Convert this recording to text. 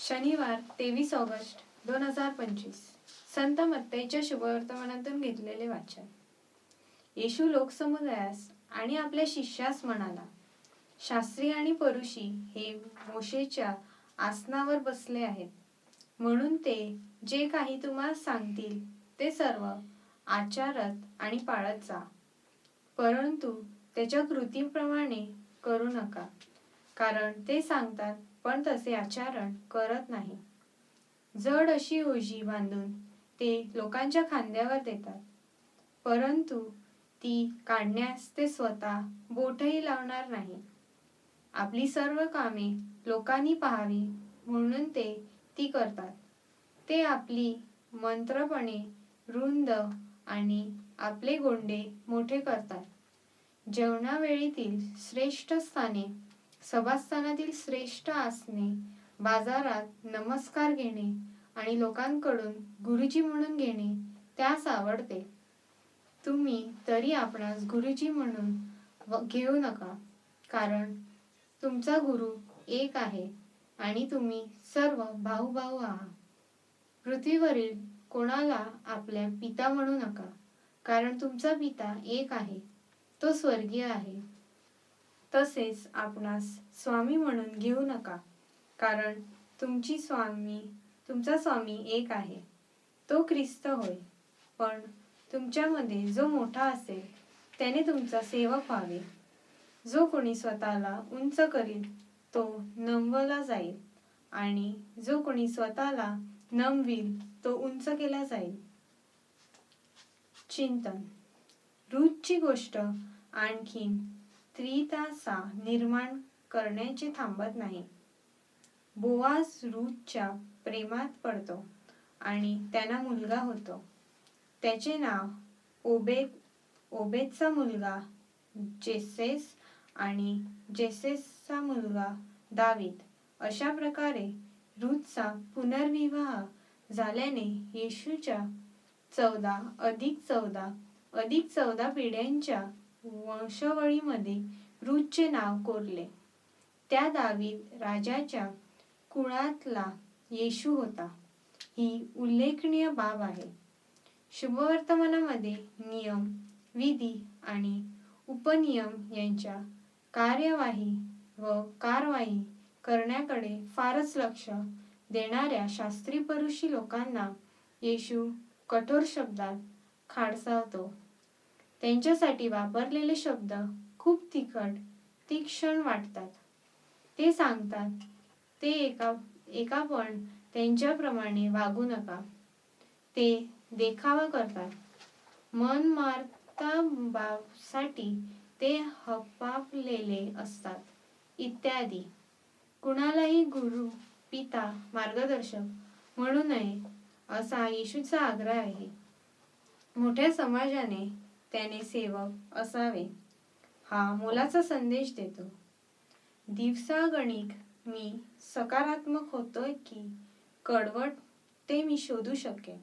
शनिवार तेवीस ऑगस्ट दोन हजार पंचवीस. संत मत्तईच्या शुभवर्तमानातून घेतलेले वाचन. येशू लोकसमुदायास आणि आपल्या शिष्यास म्हणाला शास्त्री आणि परुषी हे मोशेच्या आसनावर बसले आहेत. म्हणून ते जे काही तुम्हाला सांगतील ते सर्व आचारत आणि पाळत जा. परंतु त्याच्या कृतीप्रमाणे करू नका. कारण ते सांगतात पण तसे आचरण करत नाही. जड अशी ओझी बांधून ते लोकांच्या खांद्यावर देतात. परंतु ती काढण्यास ते स्वतः बोटही लावणार नाही. आपली सर्व कामे लोकांनी पाहावी म्हणून ते ती करतात. ते आपली मंत्रपणे रुंद आणि आपले गोंडे मोठे करतात. जेवणावेळीतील श्रेष्ठ स्थाने सभास्थानातील श्रेष्ठ आसने बाजारात नमस्कार घेणे आणि लोकांकडून गुरुजी म्हणून घेणे त्यास आवडते. तुम्ही तरी आपणास गुरुजी म्हणून घेऊ नका कारण तुमचा गुरु एक आहे आणि तुम्ही सर्व भाऊ भाऊ आहात. पृथ्वीवरील कोणाला आपल्या पिता म्हणू नका कारण तुमचा पिता एक आहे तो स्वर्गीय आहे. तसेच आपणास स्वामी म्हणून घेऊ नका. कारण तुमची स्वामी तुमचा स्वामी एक आहे. तो ख्रिस्त होय. पण तुमच्यामध्ये जो मोठा असेल त्याने तुमचा सेवक व्हावे. जो कोणी स्वतःला उंच करील तो नमवला जाईल. आणि जो कोणी स्वतःला नमविल तो उंच केला जाईल. चिंतन. रूथची गोष्ट आणखीन स्त्रीतासा निर्माण करण्याचे थांबत नाही. बोआज रूथच्या प्रेमात पडतो आणि त्यांना मुलगा होतो. त्याचे नाव ओबेद ओबेदचा मुलगा जेसेस आणि जेसेसचा मुलगा दावीद. अशा प्रकारे रूथचा पुनर्विवाह झाल्याने येशूच्या चौदा अधिक चौदा अधिक चौदा पिढ्यांच्या वंशवळीमध्ये रुचचे नाव कोरले. त्या दावीद राजाच्या कुळातला येशू होता. ही उल्लेखनीय बाब आहे. शुभवर्तमानामध्ये नियम विधी आणि उपनियम यांच्या कार्यवाही व कारवाई करण्याकडे फारच लक्ष देणाऱ्या शास्त्री परुषी लोकांना येशू कठोर शब्दात खाडसावतो त्यांच्यासाठी वापरलेले शब्द खूप तिखट तीक्ष्ण वाटतात. ते सांगतात ते एका एका पण त्यांच्याप्रमाणे वागू नका. ते देखावा करतात. मन मारता बाबसाठी ते हपापलेले असतात. इत्यादी. कुणालाही गुरु पिता मार्गदर्शक म्हणू नये असा येशूचा आग्रह आहे. मोठ्या समाजाने त्याने सेवक असावे. हा मोलाचा संदेश देतो. दिवसागणिक मी सकारात्मक होतोय की कडवट ते मी शोधू शकेन.